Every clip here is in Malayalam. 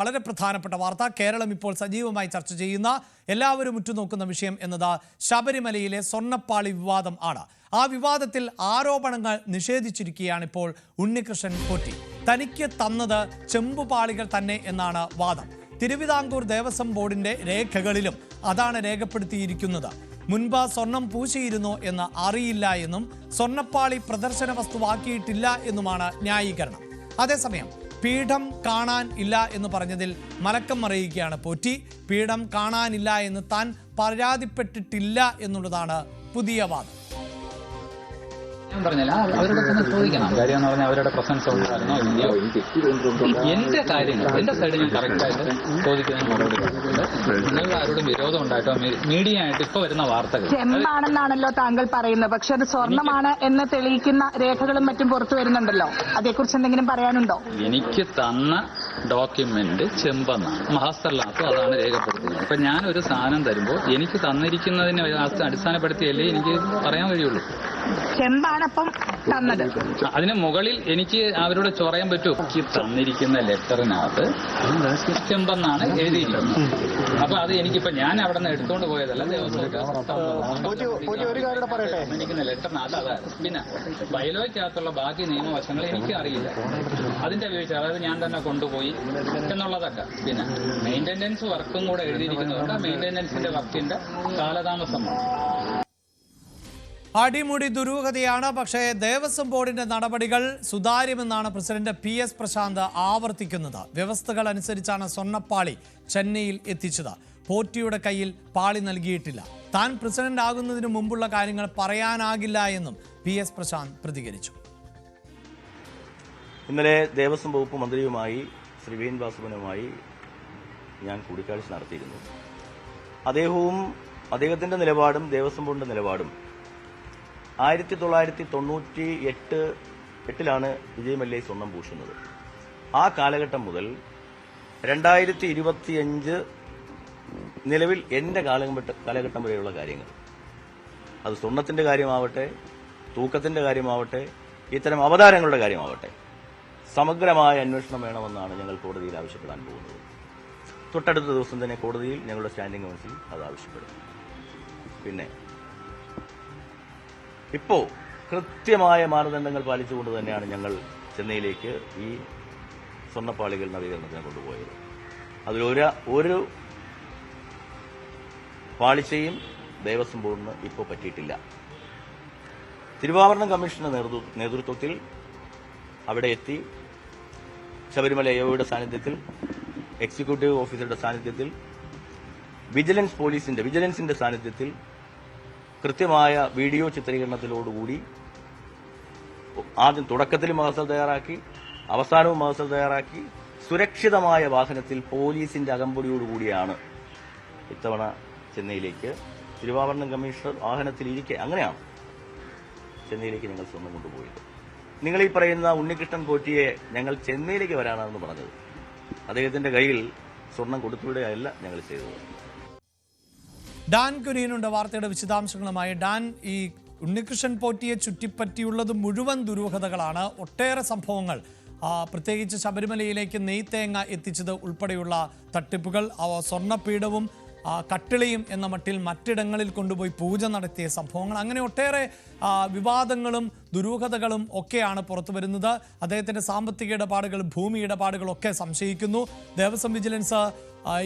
വളരെ പ്രധാനപ്പെട്ട വാർത്ത. കേരളം ഇപ്പോൾ സജീവമായി ചർച്ച ചെയ്യുന്ന എല്ലാവരും ഉറ്റുനോക്കുന്ന വിഷയം എന്നത് ശബരിമലയിലെ സ്വർണപ്പാളി വിവാദം ആണ്. ആ വിവാദത്തിൽ ആരോപണങ്ങൾ നിഷേധിച്ചിരിക്കുകയാണ് ഇപ്പോൾ ഉണ്ണികൃഷ്ണൻ പോറ്റി. തനിക്ക് തന്നത് ചെമ്പുപാളികൾ തന്നെ എന്നാണ് വാദം. തിരുവിതാംകൂർ ദേവസ്വം ബോർഡിന്റെ രേഖകളിലും അതാണ് രേഖപ്പെടുത്തിയിരിക്കുന്നത്. മുൻപ് സ്വർണം പൂശിയിരുന്നോ എന്ന് അറിയില്ല എന്നും സ്വർണപ്പാളി പ്രദർശന വസ്തുവാക്കിയിട്ടില്ല എന്നുമാണ് ന്യായീകരണം. അതേസമയം പീഠം കാണാൻ ഇല്ല എന്ന് പറഞ്ഞതിൽ മലക്കം മറിയുകയാണ് പോറ്റി. പീഠം കാണാനില്ല എന്ന് താൻ പരാതിപ്പെട്ടിട്ടില്ല എന്നുള്ളതാണ് പുതിയ വാദം. ഞാൻ പറഞ്ഞില്ല. അവരോട് തന്നെ ചോദിക്കണം. കാര്യം എന്ന് പറഞ്ഞാൽ അവരുടെ പ്രസൻസ് ഉണ്ടായിരുന്നോ ഇല്ലയോ എന്റെ കാര്യങ്ങൾ എന്റെ സൈഡ് ഞാൻ കറക്റ്റ് ആയിട്ട് ചോദിക്കുന്നതിന് മറുപടി നിങ്ങൾക്ക് ആരോടും വിരോധം ഉണ്ടായിട്ടോ? മീഡിയ ആയിട്ട് ഇപ്പൊ വരുന്ന വാർത്തകൾ. ചെമ്പാണെന്നാണല്ലോ താങ്കൾ പറയുന്നത്. പക്ഷെ അത് സ്വർണമാണ് എന്ന് തെളിയിക്കുന്ന രേഖകളും മറ്റും പുറത്തു വരുന്നുണ്ടല്ലോ. അതേക്കുറിച്ച് എന്തെങ്കിലും പറയാനുണ്ടോ? എനിക്ക് തന്ന ഡോക്യുമെന്റ് ചെമ്പെന്നാണ്. മഹാസ്ഥലിനകത്തും അതാണ് രേഖപ്പെടുത്തുന്നത്. അപ്പൊ ഞാൻ ഒരു സാധനം തരുമ്പോൾ എനിക്ക് തന്നിരിക്കുന്നതിനെ അടിസ്ഥാനപ്പെടുത്തിയല്ലേ എനിക്ക് പറയാൻ കഴിയുള്ളൂ. ചെമ്പാണ് അപ്പം തന്നത്. അതിന് മുകളിൽ എനിക്ക് അവരോട് ചൊറയാൻ പറ്റുമോ എനിക്ക് തന്നിരിക്കുന്ന ലെറ്ററിനകത്ത് ചെമ്പെന്നാണ് എഴുതിയിരിക്കുന്നത്. അപ്പൊ അത് എനിക്കിപ്പോ ഞാൻ അവിടെ നിന്ന് എടുത്തുകൊണ്ട് പോയതല്ല ദേവസ്വം ലെറ്ററിനകത്ത് അതായിരുന്നു പിന്നെ ബയലോയ്ക്കകത്തുള്ള ബാക്കി നിയമവശങ്ങൾ എനിക്ക് അറിയില്ല അതിന്റെ വീഴ്ച അതായത് ഞാൻ തന്നെ കൊണ്ടുപോയി എന്നുള്ളതല്ല പിന്നെ മെയിന്റനൻസ് വർക്കും കൂടെ എഴുതിയിരിക്കുന്നതുകൊണ്ട് മെയിന്റനൻസിന്റെ വർക്കിന്റെ കാലതാമസമാണ് അടിമുടി ദുരൂഹതയാണ് പക്ഷേ ദേവസ്വം ബോർഡിന്റെ നടപടികൾ സുതാര്യമെന്നാണ് പ്രസിഡന്റ് പി എസ് പ്രശാന്ത് ആവർത്തിക്കുന്നത്. വ്യവസ്ഥകൾ അനുസരിച്ചാണ് സ്വർണപ്പാളി ചെന്നൈയിൽ എത്തിച്ചത്. പോറ്റിയുടെ കയ്യിൽ പാളി നൽകിയിട്ടില്ല. താൻ പ്രസിഡന്റ് ആകുന്നതിന് മുമ്പുള്ള കാര്യങ്ങൾ പറയാനാകില്ല എന്നും പി എസ് പ്രശാന്ത് പ്രതികരിച്ചു. ഇന്നലെ ദേവസ്വം വകുപ്പ് മന്ത്രിയുമായി ശ്രീ വീൻ വാസുവിനുമായി ഞാൻ കൂടിക്കാഴ്ച നടത്തിയിരുന്നു. അദ്ദേഹവും അദ്ദേഹത്തിന്റെ നിലപാടും ദേവസ്വം ബോർഡിന്റെ നിലപാടും ആയിരത്തി തൊള്ളായിരത്തി തൊണ്ണൂറ്റി എട്ട് എട്ടിലാണ് വിജയ് മല്യ സ്വർണം പൂശുന്നത്. ആ കാലഘട്ടം മുതൽ രണ്ടായിരത്തി ഇരുപത്തിയഞ്ച് നിലവിൽ എന്റെ കാലഘട്ട വരെയുള്ള കാര്യങ്ങൾ. അത് സ്വർണത്തിന്റെ കാര്യമാവട്ടെ തൂക്കത്തിന്റെ കാര്യമാവട്ടെ ഇത്തരം അവതാരങ്ങളുടെ കാര്യമാവട്ടെ സമഗ്രമായ അന്വേഷണം വേണമെന്നാണ് ഞങ്ങൾ കോടതിയിൽ ആവശ്യപ്പെടാൻ പോകുന്നത്. തൊട്ടടുത്ത ദിവസം തന്നെ കോടതിയിൽ ഞങ്ങളുടെ സ്റ്റാൻഡിംഗ് കൗൺസിൽ അത് ആവശ്യപ്പെടും. പിന്നെ ഇപ്പോ കൃത്യമായ മാനദണ്ഡങ്ങൾ പാലിച്ചുകൊണ്ട് തന്നെയാണ് ഞങ്ങൾ ചെന്നൈയിലേക്ക് ഈ സ്വർണപ്പാളികൾ നവീകരണത്തിന് കൊണ്ടുപോയത്. അതിലൊരു ഒരു പാളിച്ചയും ദേവസ്വം ബോർഡിന് ഇപ്പോൾ പറ്റിയിട്ടില്ല. തിരുവാഭരണം കമ്മീഷന്റെ നേതൃത്വത്തിൽ അവിടെ എത്തി. ശബരിമല എയോയുടെ സാന്നിധ്യത്തിൽ എക്സിക്യൂട്ടീവ് ഓഫീസറുടെ സാന്നിധ്യത്തിൽ വിജിലൻസ് പോലീസിന്റെ വിജിലൻസിന്റെ സാന്നിധ്യത്തിൽ കൃത്യമായ വീഡിയോ ചിത്രീകരണത്തിലോടുകൂടി ആദ്യം തുടക്കത്തിൽ മഹസൽ തയ്യാറാക്കി അവസാനവും മഹസൽ തയ്യാറാക്കി. സുരക്ഷിതമായ വാഹനത്തിൽ പോലീസിന്റെ അകമ്പടിയോടുകൂടിയാണ് ഇത്തവണ ചെന്നൈയിലേക്ക് തിരുവാഭരണം കമ്മീഷണർ വാഹനത്തിൽ ഇരിക്കെ അങ്ങനെയാണ് ചെന്നൈയിലേക്ക് ഞങ്ങൾ സ്വന്തം കൊണ്ടുപോയത്. നിങ്ങൾ ഈ പറയുന്ന ഉണ്ണികൃഷ്ണൻ പോറ്റിയെ ഞങ്ങൾ ചെന്നൈയിലേക്ക് വരാനാണെന്ന് പറഞ്ഞത്. അദ്ദേഹത്തിന്റെ കയ്യിൽ സ്വർണം കൊടുത്തുവിടുകയല്ല ഞങ്ങൾ ചെയ്തത്. ഡാൻ കുര്യനുണ്ട് വാർത്തയുടെ വിശദാംശങ്ങളുമായി. ഡാൻ ഈ ഉണ്ണികൃഷ്ണൻ പോറ്റിയെ ചുറ്റിപ്പറ്റിയുള്ളത് മുഴുവൻ ദുരൂഹതകളാണ്. ഒട്ടേറെ സംഭവങ്ങൾ. പ്രത്യേകിച്ച് ശബരിമലയിലേക്ക് നെയ്ത്തേങ്ങ എത്തിച്ചത് ഉൾപ്പെടെയുള്ള തട്ടിപ്പുകൾ. സ്വർണപീഠവും കട്ടിളയും എന്ന മട്ടിൽ മറ്റിടങ്ങളിൽ കൊണ്ടുപോയി പൂജ നടത്തിയ സംഭവങ്ങൾ. അങ്ങനെ ഒട്ടേറെ വിവാദങ്ങളും ദുരൂഹതകളും ഒക്കെയാണ് പുറത്തു വരുന്നത്. അദ്ദേഹത്തിന്റെ സാമ്പത്തിക ഇടപാടുകൾ ഭൂമി ഇടപാടുകളൊക്കെ സംശയിക്കുന്നു. ദേവസ്വം വിജിലൻസ്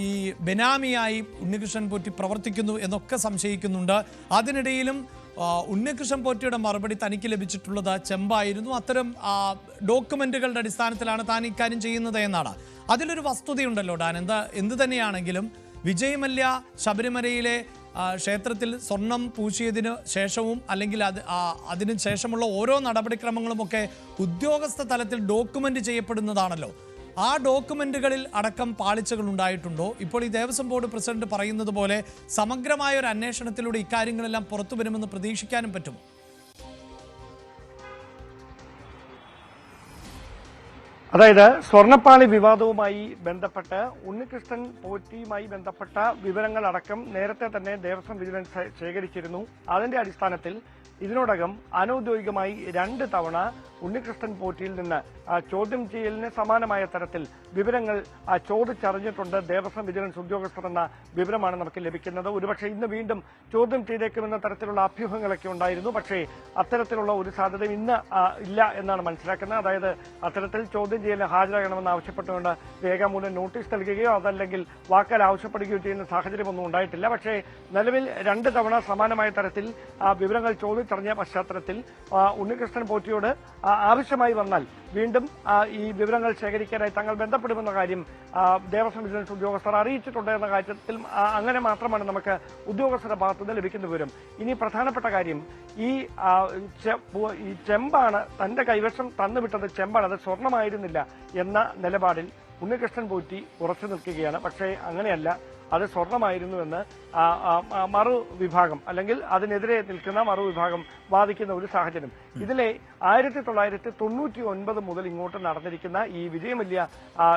ഈ ബെനാമിയായി ഉണ്ണികൃഷ്ണൻ പോറ്റി പ്രവർത്തിക്കുന്നു എന്നൊക്കെ സംശയിക്കുന്നുണ്ട്. അതിനിടയിലും ഉണ്ണികൃഷ്ണൻ പോറ്റിയുടെ മറുപടി തനിക്ക് ലഭിച്ചിട്ടുള്ളത് ചെമ്പായിരുന്നു. അത്തരം ഡോക്യുമെന്റുകളുടെ അടിസ്ഥാനത്തിലാണ് താൻ ഇക്കാര്യം ചെയ്യുന്നത് എന്നാണ്. അതിലൊരു വസ്തുതയുണ്ടല്ലോ ഡാൻ. എന്താ എന്ത് തന്നെയാണെങ്കിലും വിജയ് മല്യ ശബരിമലയിലെ ക്ഷേത്രത്തിൽ സ്വർണം പൂശിയതിന് ശേഷവും അല്ലെങ്കിൽ അത് അതിന് ശേഷമുള്ള ഓരോ നടപടിക്രമങ്ങളുമൊക്കെ ഉദ്യോഗസ്ഥ തലത്തിൽ ഡോക്യുമെന്റ് ചെയ്യപ്പെടുന്നതാണല്ലോ. ആ ഡോക്യുമെന്റുകളിൽ അടക്കം പാളിച്ചകൾ ഉണ്ടായിട്ടുണ്ടോ? ഇപ്പോൾ ഈ ദേവസ്വം ബോർഡ് പ്രസിഡന്റ് പറയുന്നത് പോലെ സമഗ്രമായ ഒരു അന്വേഷണത്തിലൂടെ ഇക്കാര്യങ്ങളെല്ലാം പുറത്തു വരുമെന്ന് പ്രതീക്ഷിക്കാനും പറ്റുമോ? അതായത് സ്വർണപ്പാളി വിവാദവുമായി ബന്ധപ്പെട്ട് ഉണ്ണികൃഷ്ണൻ പോറ്റിയുമായി ബന്ധപ്പെട്ട വിവരങ്ങൾ അടക്കം നേരത്തെ തന്നെ ദേവസ്വം വിജിലൻസ് ശേഖരിച്ചിരുന്നു. അതിന്റെ അടിസ്ഥാനത്തിൽ ഇതിനോടകം അനൌദ്യോഗികമായി രണ്ട് തവണ ഉണ്ണികൃഷ്ണൻ പോറ്റിയിൽ നിന്ന് ചോദ്യം ചെയ്യലിന് സമാനമായ തരത്തിൽ വിവരങ്ങൾ ചോദിച്ചറിഞ്ഞിട്ടുണ്ട് ദേവസ്വം വിജിലൻസ് ഉദ്യോഗസ്ഥർ എന്ന വിവരമാണ് നമുക്ക് ലഭിക്കുന്നത്. ഒരുപക്ഷെ ഇന്ന് വീണ്ടും ചോദ്യം ചെയ്തേക്കുമെന്ന തരത്തിലുള്ള അഭ്യൂഹങ്ങളൊക്കെ ഉണ്ടായിരുന്നു. പക്ഷേ അത്തരത്തിലുള്ള ഒരു സാധ്യതയും ഇന്ന് ഇല്ല എന്നാണ് മനസ്സിലാക്കുന്നത്. അതായത് അത്തരത്തിൽ ചോദ്യം ചെയ്യലിന് ഹാജരാകണമെന്ന് ആവശ്യപ്പെട്ടുകൊണ്ട് രേഖാമൂലം നോട്ടീസ് നൽകുകയോ അതല്ലെങ്കിൽ വാക്കാൽ ആവശ്യപ്പെടുകയോ ചെയ്യുന്ന സാഹചര്യമൊന്നും ഉണ്ടായിട്ടില്ല. പക്ഷേ നിലവിൽ രണ്ട് തവണ സമാനമായ തരത്തിൽ വിവരങ്ങൾ ചോദിച്ചറിഞ്ഞ പശ്ചാത്തലത്തിൽ ഉണ്ണികൃഷ്ണൻ പോറ്റിയോട് ആവശ്യമായി വന്നാൽ വീണ്ടും ഈ വിവരങ്ങൾ ശേഖരിക്കാനായി തങ്ങൾ ബന്ധപ്പെടുമെന്ന കാര്യം ദേവസ്വം വിജിലൻസ് ഉദ്യോഗസ്ഥർ അറിയിച്ചിട്ടുണ്ട് എന്ന കാര്യത്തിൽ അങ്ങനെ മാത്രമാണ് നമുക്ക് ഉദ്യോഗസ്ഥരുടെ ഭാഗത്തു നിന്ന് ലഭിക്കുന്ന വിവരം. ഇനി പ്രധാനപ്പെട്ട കാര്യം ഈ ചെമ്പാണ് തന്റെ കൈവശം തന്നുവിട്ടത് ചെമ്പാണ് അത് സ്വർണമായിരുന്നില്ല എന്ന നിലപാടിൽ ഉണ്ണികൃഷ്ണൻ പോറ്റി ഉറച്ചു നിൽക്കുകയാണ്. പക്ഷേ അങ്ങനെയല്ല. അത് സ്വർണമായിരുന്നുവെന്ന് ആ, ആ, ആ, മറു വിഭാഗം അല്ലെങ്കിൽ അതിനെതിരെ നിൽക്കുന്ന മറു വിഭാഗം വാദിക്കുന്ന ഒരു സാഹചര്യം. ഇതിലെ ആയിരത്തി തൊള്ളായിരത്തി തൊണ്ണൂറ്റി ഒൻപത് മുതൽ ഇങ്ങോട്ട് നടന്നിരിക്കുന്ന ഈ വിജയമല്യ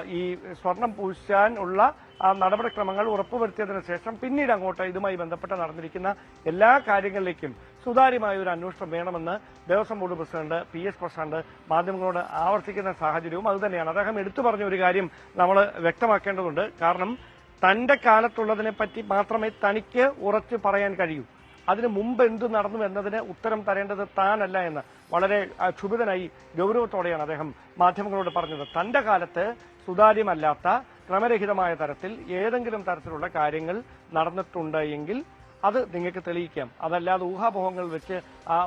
ഈ സ്വർണം പൂശാൻ ഉള്ള നടപടിക്രമങ്ങൾ ഉറപ്പുവരുത്തിയതിനു ശേഷം പിന്നീട് അങ്ങോട്ട് ഇതുമായി ബന്ധപ്പെട്ട് നടന്നിരിക്കുന്ന എല്ലാ കാര്യങ്ങളിലേക്കും സുതാര്യമായ ഒരു അന്വേഷണം വേണമെന്ന് Devaswom board president P S Prashanth മാധ്യമങ്ങളോട് ആവർത്തിക്കുന്ന സാഹചര്യവും അതുതന്നെയാണ്. അദ്ദേഹം എടുത്തു പറഞ്ഞ ഒരു കാര്യം നമ്മൾ വ്യക്തമാക്കേണ്ടതുണ്ട്. കാരണം തന്റെ കാലത്തുള്ളതിനെ പറ്റി മാത്രമേ തനിക്ക് ഉറച്ചു പറയാൻ കഴിയൂ. അതിന് മുമ്പ് എന്തു നടന്നു എന്നതിന് ഉത്തരം തരേണ്ടത് താനല്ല എന്ന് വളരെ ക്ഷുഭിതനായി ഗൗരവത്തോടെയാണ് അദ്ദേഹം മാധ്യമങ്ങളോട് പറഞ്ഞത്. തന്റെ കാലത്ത് സുതാര്യമല്ലാത്ത ക്രമരഹിതമായ തരത്തിൽ ഏതെങ്കിലും തരത്തിലുള്ള കാര്യങ്ങൾ നടന്നിട്ടുണ്ട് എങ്കിൽ അത് നിങ്ങൾക്ക് തെളിയിക്കാം. അതല്ലാതെ ഊഹാപോഹങ്ങൾ വെച്ച്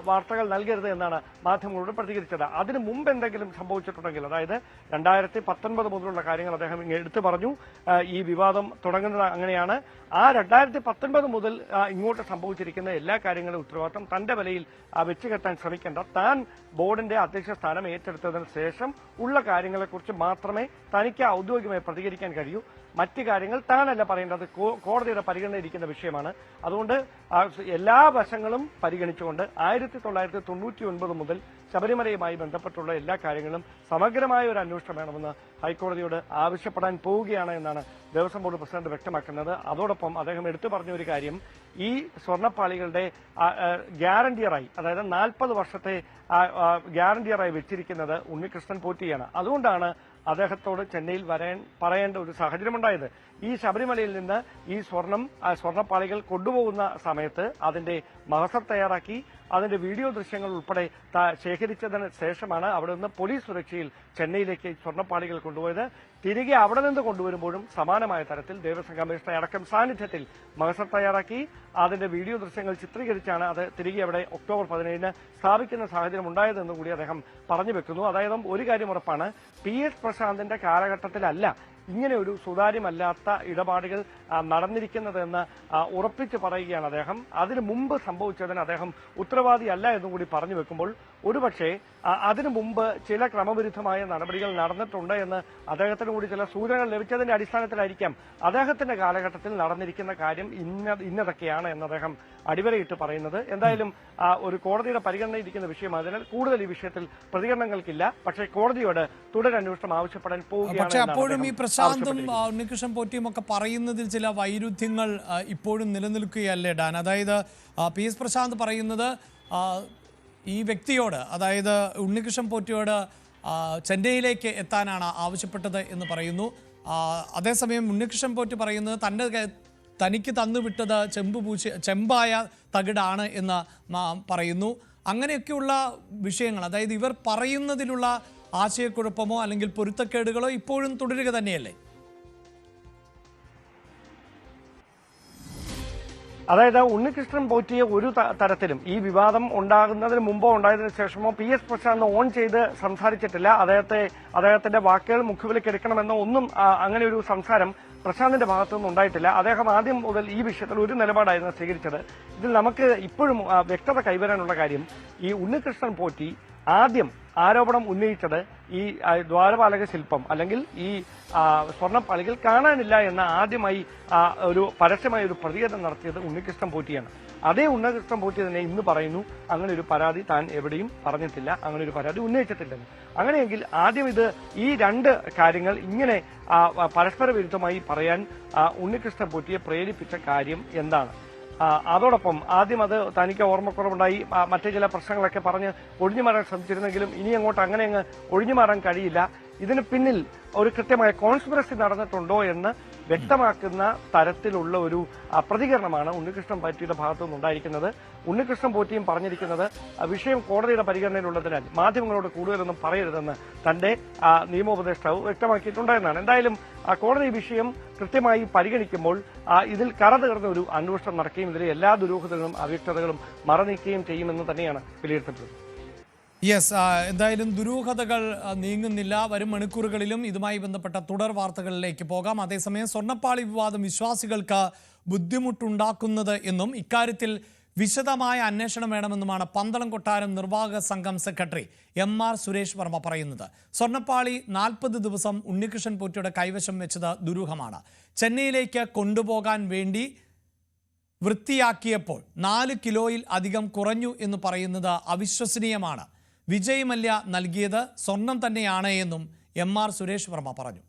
വാർത്തകൾ നൽകരുത് എന്നാണ് മാധ്യമങ്ങളോട് പ്രതികരിച്ചത്. അതിനു മുമ്പ് എന്തെങ്കിലും സംഭവിച്ചിട്ടുണ്ടെങ്കിൽ അതായത് രണ്ടായിരത്തി പത്തൊൻപത് മുതലുള്ള കാര്യങ്ങൾ അദ്ദേഹം എടുത്തു പറഞ്ഞു. ഈ വിവാദം തുടങ്ങുന്നത് അങ്ങനെയാണ്. ആ രണ്ടായിരത്തി പത്തൊൻപത് മുതൽ ഇങ്ങോട്ട് സംഭവിച്ചിരിക്കുന്ന എല്ലാ കാര്യങ്ങളും ഉത്തരവാദിത്തം തന്റെ വിലയിൽ വെച്ചുകെട്ടാൻ ശ്രമിക്കേണ്ട. താൻ ബോർഡിന്റെ അധ്യക്ഷ സ്ഥാനം ഏറ്റെടുത്തതിന് ശേഷം ഉള്ള കാര്യങ്ങളെക്കുറിച്ച് മാത്രമേ തനിക്ക് ഔദ്യോഗികമായി പ്രതികരിക്കാൻ കഴിയൂ. മറ്റ് കാര്യങ്ങൾ താനല്ല പറയേണ്ടത്. കോടതിയുടെ പരിഗണനയിരിക്കുന്ന വിഷയമാണ്. അതുകൊണ്ട് ആ എല്ലാ വശങ്ങളും പരിഗണിച്ചുകൊണ്ട് ആയിരത്തി തൊള്ളായിരത്തി തൊണ്ണൂറ്റി ഒൻപത് മുതൽ ശബരിമലയുമായി ബന്ധപ്പെട്ടുള്ള എല്ലാ കാര്യങ്ങളും സമഗ്രമായ ഒരു അന്വേഷണം വേണമെന്ന് ഹൈക്കോടതിയോട് ആവശ്യപ്പെടാൻ പോവുകയാണ് എന്നാണ് ദേവസ്വം ബോർഡ് പ്രസിഡന്റ് വ്യക്തമാക്കുന്നത്. അതോടൊപ്പം അദ്ദേഹം എടുത്തു പറഞ്ഞ ഒരു കാര്യം ഈ സ്വർണപ്പാളികളുടെ ഗ്യാരണ്ടിയറായി അതായത് നാൽപ്പത് വർഷത്തെ ഗ്യാരണ്ടിയറായി വെച്ചിരിക്കുന്നത് ഉണ്ണികൃഷ്ണൻ പോറ്റിയാണ്. അതുകൊണ്ടാണ് അദ്ദേഹത്തോട് ചെന്നൈയിൽ വരാൻ പറയേണ്ട ഒരു സാഹചര്യമുണ്ടായത്. ഈ ശബരിമലയിൽ നിന്ന് ഈ സ്വർണം സ്വർണപ്പാളികൾ കൊണ്ടുപോകുന്ന സമയത്ത് അതിന്റെ മഹസർ തയ്യാറാക്കി. അതിന്റെ വീഡിയോ ദൃശ്യങ്ങൾ ഉൾപ്പെടെ ശേഖരിച്ചതിന് ശേഷമാണ് അവിടെ നിന്ന് പോലീസ് സുരക്ഷയിൽ ചെന്നൈയിലേക്ക് സ്വർണപ്പാളികൾ കൊണ്ടുപോയത്. തിരികെ അവിടെ നിന്ന് കൊണ്ടുവരുമ്പോഴും സമാനമായ തരത്തിൽ ദേവസ്വം കമ്മീഷണറെ അടക്കം സാന്നിധ്യത്തിൽ മഹസർ തയ്യാറാക്കി. അതിന്റെ വീഡിയോ ദൃശ്യങ്ങൾ ചിത്രീകരിച്ചാണ് അത് തിരികെ അവിടെ ഒക്ടോബർ പതിനേഴിന് സ്ഥാപിക്കുന്ന സാഹചര്യം ഉണ്ടായതെന്നും കൂടി അദ്ദേഹം പറഞ്ഞു വെക്കുന്നു. അതായത് ഒരു കാര്യം ഉറപ്പാണ് പി എസ് പ്രശാന്തിന്റെ കാലഘട്ടത്തിലല്ല ഇങ്ങനെ ഒരു സുതാര്യമല്ലാത്ത ഇടപാടുകൾ നടന്നിരിക്കുന്നതെന്ന് ഉറപ്പിച്ച് പറയുകയാണ് അദ്ദേഹം. അതിനു മുമ്പ് സംഭവിച്ചതിന് അദ്ദേഹം ഉത്തരവാദിയല്ല എന്നും കൂടി പറഞ്ഞു വെക്കുമ്പോൾ ഒരുപക്ഷെ അതിനു മുമ്പ് ചില ക്രമവിരുദ്ധമായ നടപടികൾ നടന്നിട്ടുണ്ട് എന്ന് അദ്ദേഹത്തിന് കൂടി ചില സൂചനകൾ ലഭിച്ചതിന്റെ അടിസ്ഥാനത്തിലായിരിക്കാം അദ്ദേഹത്തിന്റെ കാലഘട്ടത്തിൽ നടന്നിരിക്കുന്ന കാര്യം ഇന്ന ഇന്നതൊക്കെയാണ് എന്ന് അദ്ദേഹം അടിവരയിട്ട് പറയുന്നത്. എന്തായാലും ഒരു കോടതിയുടെ പരിഗണനയിരിക്കുന്ന വിഷയമായതിനാൽ കൂടുതൽ ഈ വിഷയത്തിൽ പ്രതികരണങ്ങൾക്കില്ല. പക്ഷേ കോടതിയോട് തുടരന്വേഷണം ആവശ്യപ്പെടാൻ പോവുകയാണ് പക്ഷേ അപ്പോഴും ഈ പ്രശാന്തും ഉണ്ണികൃഷ്ണൻ പോറ്റിയും ഒക്കെ പറയുന്നതിൽ ചില വൈരുദ്ധ്യങ്ങൾ ഇപ്പോഴും നിലനിൽക്കുകയല്ലേ ഡാൻ? അതായത് പി എസ് പ്രശാന്ത് പറയുന്നത് ഈ വ്യക്തിയോട് അതായത് ഉണ്ണികൃഷ്ണൻ പോറ്റിയോട് ചെന്നൈയിലേക്ക് എത്താനാണ് ആവശ്യപ്പെട്ടത് എന്ന് പറയുന്നു. അതേസമയം ഉണ്ണികൃഷ്ണൻ പോറ്റി പറയുന്നത് തന്റെ തനിക്ക് തന്നുവിട്ടത് ചെമ്പ് പൂച്ച ചെമ്പായ തകിടാണ് എന്ന് പറയുന്നു. അങ്ങനെയൊക്കെയുള്ള വിഷയങ്ങൾ അതായത് ഇവർ പറയുന്നതിലുള്ള ആശയക്കുഴപ്പമോ അല്ലെങ്കിൽ പൊരുത്തക്കേടുകളോ ഇപ്പോഴും തുടരുക തന്നെയല്ലേ? അതായത് ഉണ്ണികൃഷ്ണൻ പോറ്റിയെ ഒരു തരത്തിലും ഈ വിവാദം ഉണ്ടാകുന്നതിന് മുമ്പോ ഉണ്ടായതിനു ശേഷമോ പി എസ് പ്രശാന്ത് ഓൺ ചെയ്ത് സംസാരിച്ചിട്ടില്ല. അദ്ദേഹത്തെ അദ്ദേഹത്തിന്റെ വാക്കുകൾ മുഖ്യവിലേക്ക് എടുക്കണമെന്നോ ഒന്നും അങ്ങനെ ഒരു സംസാരം പ്രശാന്തിന്റെ ഭാഗത്തുനിന്ന് ഉണ്ടായിട്ടില്ല. അദ്ദേഹം ആദ്യം മുതൽ ഈ വിഷയത്തിൽ ഒരു നിലപാടായിരുന്നു സ്വീകരിച്ചത്. ഇതിൽ നമുക്ക് ഇപ്പോഴും വ്യക്തത കൈവരാനുള്ള കാര്യം ഈ ഉണ്ണികൃഷ്ണൻ പോറ്റി ആദ്യം ആരോപണം ഉന്നയിച്ചത് ഈ ദ്വാരപാലക ശില്പം അല്ലെങ്കിൽ ഈ സ്വർണം സ്വർണപ്പാളികൾ കാണാനില്ല എന്ന ആദ്യമായി ഒരു പരസ്യമായ ഒരു പ്രതികരണം നടത്തിയത് ഉണ്ണികൃഷ്ണൻ പോറ്റിയാണ്. അതേ ഉണ്ണികൃഷ്ണൻ പോറ്റി തന്നെ ഇന്ന് പറയുന്നു അങ്ങനെ ഒരു പരാതി താൻ എവിടെയും പറഞ്ഞിട്ടില്ല അങ്ങനെ ഒരു പരാതി ഉന്നയിച്ചിട്ടില്ലെന്ന്. അങ്ങനെയെങ്കിൽ ആദ്യം ഇത് ഈ രണ്ട് കാര്യങ്ങൾ ഇങ്ങനെ പരസ്പര വിരുദ്ധമായി പറയാൻ ഉണ്ണികൃഷ്ണൻ പോറ്റിയെ പ്രേരിപ്പിച്ച കാര്യം എന്താണ്? അതോടൊപ്പം ആദ്യം അത് തനിക്ക് ഓർമ്മക്കുറവുണ്ടായി. മറ്റു ചില പ്രശ്നങ്ങളൊക്കെ പറഞ്ഞ് ഒഴിഞ്ഞു മാറാൻ ശ്രമിച്ചിരുന്നെങ്കിലും ഇനി അങ്ങോട്ട് അങ്ങനെ അങ്ങ് ഒഴിഞ്ഞു മാറാൻ കഴിയില്ല. ഇതിന് പിന്നിൽ ഒരു കൃത്യമായ കോൺസ്പിറസി നടന്നിട്ടുണ്ടോ എന്ന് വ്യക്തമാക്കുന്ന തരത്തിലുള്ള ഒരു പ്രതികരണമാണ് ഉണ്ണികൃഷ്ണൻ പോറ്റിയുടെ ഭാഗത്തു നിന്നുണ്ടായിരിക്കുന്നത്. ഉണ്ണികൃഷ്ണൻ പോറ്റിയും പറഞ്ഞിരിക്കുന്നത് വിഷയം കോടതിയുടെ പരിഗണനയിലുള്ളതിനാൽ മാധ്യമങ്ങളോട് കൂടുതലൊന്നും പറയരുതെന്ന് തന്റെ നിയമോപദേഷ്ടാവ് വ്യക്തമാക്കിയിട്ടുണ്ട് എന്നാണ്. എന്തായാലും കോടതി വിഷയം കൃത്യമായി പരിഗണിക്കുമ്പോൾ ഇതിൽ കറ തീർന്ന ഒരു അന്വേഷണം നടക്കുകയും ഇതിലെ എല്ലാ ദുരൂഹതകളും അവ്യക്തതകളും മറനീക്കുകയും ചെയ്യുമെന്ന് തന്നെയാണ് വിലയിരുത്തപ്പെടുന്നത്. യെസ് എന്തായാലും ദുരൂഹതകൾ നീങ്ങുന്നില്ല. വരും മണിക്കൂറുകളിലും ഇതുമായി ബന്ധപ്പെട്ട തുടർ വാർത്തകളിലേക്ക് പോകാം. അതേസമയം സ്വർണപ്പാളി വിവാദം വിശ്വാസികൾക്ക് ബുദ്ധിമുട്ടുണ്ടാക്കുന്നത് എന്നും ഇക്കാര്യത്തിൽ വിശദമായ അന്വേഷണം വേണമെന്നുമാണ് പന്തളം കൊട്ടാരം നിർവാഹക സംഘം secretary M R Suresh Varma പറയുന്നത്. സ്വർണപ്പാളി നാൽപ്പത് ദിവസം ഉണ്ണികൃഷ്ണൻ പോറ്റിയുടെ കൈവശം വെച്ചത് ദുരൂഹമാണ്. ചെന്നൈയിലേക്ക് കൊണ്ടുപോകാൻ വേണ്ടി വൃത്തിയാക്കിയപ്പോൾ നാല് കിലോയിൽ അധികം കുറഞ്ഞു എന്ന് പറയുന്നത് അവിശ്വസനീയമാണ്. വിജയ് മല്യ നൽകിയത് സ്വർണം തന്നെയാണ് എന്നും എം ആർ സുരേഷ് വർമ്മ പറഞ്ഞു.